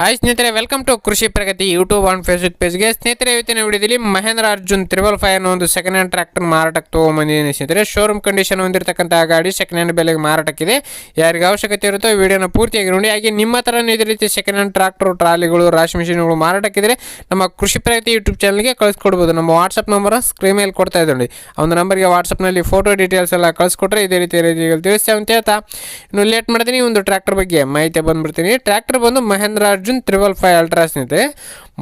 Hi ಸ್ನೇಹಿತರೆ welcome to Krishi Pragati YouTube on Facebook ಪೇಜ್ಗೆ ಸ್ನೇಹಿತರೆ, ಇವತ್ತಿನ ವಿಡಿಯೋದಲ್ಲಿ ಮಹೇಂದ್ರ ಅರ್ಜುನ್ ತ್ರಿಬಲ್ ಫೈವ್ ಅನ್ನೋ ಒಂದು ಸೆಕೆಂಡ್ ಹ್ಯಾಂಡ್ ಟ್ರ್ಯಾಕ್ಟರ್ ಮಾರಾಟಕ್ಕೆ ತೊಗೊಂಬಂದಿದ್ದೀನಿ ಸ್ನೇಹಿತರೆ. ಶೋರೂಮ್ ಕಂಡೀಷನ್ ಹೊಂದಿರತಕ್ಕಂಥ ಗಾಡಿ ಸೆಕೆಂಡ್ ಹ್ಯಾಂಡ್ ಬೆಲೆಗೆ ಮಾರಾಟಕ್ಕಿದೆ. ಯಾರಿಗೆ ಅವಶ್ಯಕತೆ ಇರುತ್ತೋ ವಿಡಿಯೋನ ಪೂರ್ತಿಯಾಗಿ ನೋಡಿ. ಹಾಗೆ ನಿಮ್ಮ ಥರ ಇದೇ ರೀತಿ ಸೆಕೆಂಡ್ ಹ್ಯಾಂಡ್ ಟ್ರಾಕ್ಟರ್ ಟ್ರಾಲಿಗಳು, ರಾಶಿ ಮಿಷಿನ್ಗಳು ಮಾರಾಟಕ್ಕಿದ್ರೆ ನಮ್ಮ ಕೃಷಿ ಪ್ರಗತಿ ಯೂಟ್ಯೂಬ್ ಚಾನಲ್ಗೆ ಕಳಿಸ್ಕೊಡ್ಬೋದು. ನಮ್ಮ ವಾಟ್ಸಪ್ ನಂಬರ್ ಸ್ಕ್ರೀನ್ ಮೇಲೆ ಕೊಡ್ತಾ ಆ ಒಂದು ನಂಬರ್ಗೆ ವಾಟ್ಸಪ್ನಲ್ಲಿ ಫೋಟೋ ಡೀಟೇಲ್ಸ್ ಎಲ್ಲ ಕಳಿಸ್ಕೊಟ್ರೆ ಇದೇ ರೀತಿ ತಿಳಿಸ್ತೇವೆ ಅಂತ ಹೇಳ್ತಾ ಇನ್ನು ಲೇಟ್ ಮಾಡ್ತೀನಿ. ಒಂದು ಟ್ರ್ಯಾಕ್ಟರ್ ಬಗ್ಗೆ ಮಾಹಿತಿ ಬಂದ್ಬಿಡ್ತೀನಿ. ಟ್ರ್ಯಾಕ್ಟರ್ ಬಂದು ಮಹೇಂದ್ರ ತ್ರಿಬಲ್ ಫೈವ್ ಅಲ್ಟ್ರಾ ಸ್ನೇಹಿತರೆ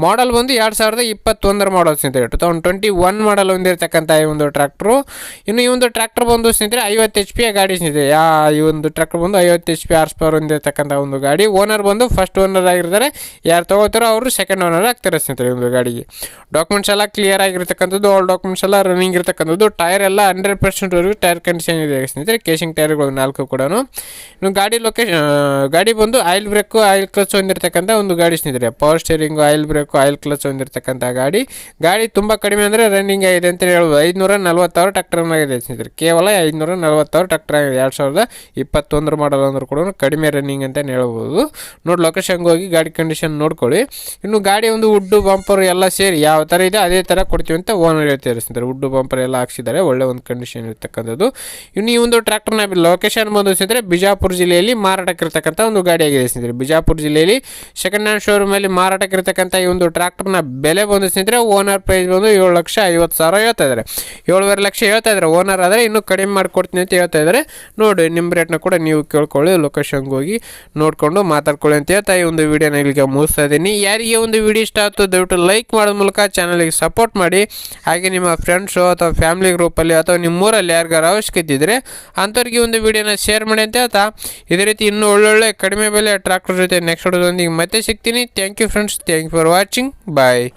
ಮಾಡಲ್ ಬಂದು ಎರಡು ಸಾವಿರದ ಇಪ್ಪತ್ತೊಂದರ ಮಾಡಲ್ ಸ್ನೇಹಿತರೆ two thousand twenty one model ಹೊಂದಿರತಕ್ಕಂಥ ಈ ಒಂದು ಟ್ರ್ಯಾಕ್ಟ್ರು ಇನ್ನು ಈ ಒಂದು ಟ್ರ್ಯಾಕ್ಟರ್ ಬಂದು ಸ್ನೇಹಿತರೆ, ಐವತ್ತು ಎಚ್ ಪಿಯ ಗಾಡಿ ಸ್ನೇಹಿತರೆ. ಯಾ, ಈ ಒಂದು ಟ್ರ್ಯಾಕ್ಟರ್ ಬಂದು ಐವತ್ತು ಎಚ್ ಪಿ ಆರ್ಸ್ ಪವರ್ ಹೊಂದಿರತಕ್ಕಂಥ ಒಂದು ಗಾಡಿ. ಓನರ್ ಬಂದು ಫಸ್ಟ್ ಓನರ್ ಆಗಿರ್ತಾರೆ. ಯಾರು ತೊಗೋತಾರೋ ಅವರು ಸೆಕೆಂಡ್ ಓನರ್ ಆಗ್ತಾರೆ ಸ್ನೇಹಿತರೆ ಈ ಒಂದು ಗಾಡಿಗೆ. ಡಾಕ್ಯುಮೆಂಟ್ಸ್ ಎಲ್ಲ ಕ್ಲಿಯರ್ ಆಗಿರ್ತಕ್ಕಂಥದ್ದು ಆಲ್ ಡಾಕ್ಯುಮೆಂಟ್ಸ್ ಎಲ್ಲ ರನ್ನಿಂಗ್ ಇರತಕ್ಕಂಥದ್ದು. ಟೈರ್ ಎಲ್ಲ ಹಂಡ್ರೆಡ್ ಪರ್ಸೆಂಟ್ವರೆಗೂ ಟೈರ್ ಕಂಡೀಷನ್ ಇದೆ ಸ್ನೇಹಿತರೆ. ಕೇಸಿಂಗ್ ಟೈರ್ಗಳು ನಾಲ್ಕು ಕೂಡ ಇನ್ನು ಗಾಡಿ ಲೊಕೇಶನ್ ಗಾಡಿ ಬಂದು ಆಯಿಲ್ ಬ್ರೇಕು ಆಯಿಲ್ ಕ್ಲಚ್ ಹೊಂದಿರತಕ್ಕಂಥ ಒಂದು ಗಾಡಿ ಸ್ನೇಹಿತರೆ. Power steering oil brake oil clutch ಹೊಂದಿರತಕ್ಕಂಥ ಗಾಡಿ. ಗಾಡಿ ತುಂಬ ಕಡಿಮೆ ಅಂದರೆ ರನ್ನಿಂಗ್ ಆಗಿದೆ ಅಂತ ಹೇಳ್ಬೋದು. ಐದುನೂರ ನಲ್ವತ್ತಾರು ಆಗಿದೆ ಸ್ನೇಹಿತರೆ. ಕೇವಲ ಐದುನೂರ ನಲ್ವತ್ತಾರು ಟ್ರಾಕ್ಟರ್ ಆಗಿದೆ. ಎರಡು ಸಾವಿರದ ಇಪ್ಪತ್ತೊಂದರ ಮಾಡಲ್ ಅಂದ್ರೆ ಕೂಡ ಕಡಿಮೆ ರನ್ನಿಂಗ್ ಅಂತ ಹೇಳ್ಬೋದು. ನೋಡಿ ಲೊಕೇಶನ್ಗೆ ಹೋಗಿ ಗಾಡಿ ಕಂಡೀಷನ್ ನೋಡ್ಕೊಳ್ಳಿ. ಇನ್ನು ಗಾಡಿ ಒಂದು ಉಡ್ಡು ಬಂಪರ್ ಎಲ್ಲ ಸೇರಿ ಯಾವ ಥರ ಇದೆ ಅದೇ ಥರ ಕೊಡ್ತೀವಿ ಅಂತ ಓನರ್ ಹೇಳ್ತಿದ್ದಾರೆ ಸ್ನೇಹಿತರೆ. ಉಡ್ಡು ಬಂಪರ್ ಎಲ್ಲ ಹಾಕ್ಸಿದ್ದಾರೆ. ಒಳ್ಳೆ ಒಂದು ಕಂಡೀಷನ್ ಇರ್ತಕ್ಕಂಥದ್ದು. ಇನ್ನು ಈ ಒಂದು ಟ್ರ್ಯಾಕ್ಟರ್ನ ಲೊಕೇಶನ್ ಬಂದು ಸ್ನೇಹಿತರೆ, ಬಿಜಾಪುರ ಜಿಲ್ಲೆಯಲ್ಲಿ ಮಾರಾಟಕ್ಕಿರ್ತಕ್ಕಂಥ ಒಂದು ಗಾಡಿ ಆಗಿದೆ ಸ್ನೇಹಿತರೆ. ಬಿಜಾಪುರ ಜಿಲ್ಲೆಯಲ್ಲಿ ಸೆಕೆಂಡ್ ಹ್ಯಾಂಡ್ ಶೋರೂಮಲ್ಲಿ ಮಾರಾಟಕ್ಕಿರ್ತಕ್ಕಂಥ ಈ ಒಂದು ಟ್ರ್ಯಾಕ್ಟರ್ನ ಬೆಲೆ ಬಂದು ಸ್ನೇಹಿತರೆ ಓನರ್ ಪ್ರೈಸ್ ಬಂದು ಏಳು ಲಕ್ಷ ಐವತ್ತು ಸಾವಿರ ಹೇಳ್ತಾ ಇದ್ದಾರೆ. ಏಳುವರೆ ಲಕ್ಷ ಹೇಳ್ತಾ ಇದ್ದಾರೆ. ಓನರ್ ಆದರೆ ಇನ್ನೂ ಕಡಿಮೆ ಮಾಡಿಕೊಡ್ತೀನಿ ಅಂತ ಹೇಳ್ತಾ ಇದ್ದಾರೆ. ನೋಡಿ, ನಿಮ್ಮ ರೇಟ್ನ ಕೂಡ ನೀವು ಕೇಳ್ಕೊಳ್ಳಿ ಲೊಕೇಶನ್ಗೆ ಹೋಗಿ ನೋಡಿಕೊಂಡು ಮಾತಾಡ್ಕೊಳ್ಳಿ ಅಂತ ಹೇಳ್ತಾ ಈ ಒಂದು ವಿಡಿಯೋನ ಇಲ್ಲಿಗೆ ಮುಗಿಸ್ತಾ ಇದ್ದೀನಿ. ಯಾರಿಗೆ ಒಂದು ವಿಡಿಯೋ ಇಷ್ಟ ಆಯ್ತು, ದಯವಿಟ್ಟು ಲೈಕ್ ಮಾಡೋ ಮೂಲಕ ಚಾನಲಿಗೆ ಸಪೋರ್ಟ್ ಮಾಡಿ. ಹಾಗೆ ನಿಮ್ಮ ಫ್ರೆಂಡ್ಸು ಅಥವಾ ಫ್ಯಾಮಿಲಿ ಗ್ರೂಪಲ್ಲಿ ಅಥವಾ ನಿಮ್ಮೂರಲ್ಲಿ ಯಾರಿಗಾರ ಅವಶ್ಯಕತೆ ಇದ್ದರೆ ಅಂಥವ್ರಿಗೆ ಒಂದು ವಿಡಿಯೋನ ಶೇರ್ ಮಾಡಿ ಅಂತ ಹೇಳ್ತಾ ಇದೇ ರೀತಿ ಇನ್ನೂ ಒಳ್ಳೊಳ್ಳೆ ಕಡಿಮೆ ಬೆಲೆ ಟ್ರ್ಯಾಕ್ಟರ್ ಜೊತೆ ನೆಕ್ಸ್ಟ್ ಹೊಡೋದೊಂದಿಗೆ ಮತ್ತೆ ಸಿಗ್ತೀನಿ. Thank you friends thank you for watching. Bye.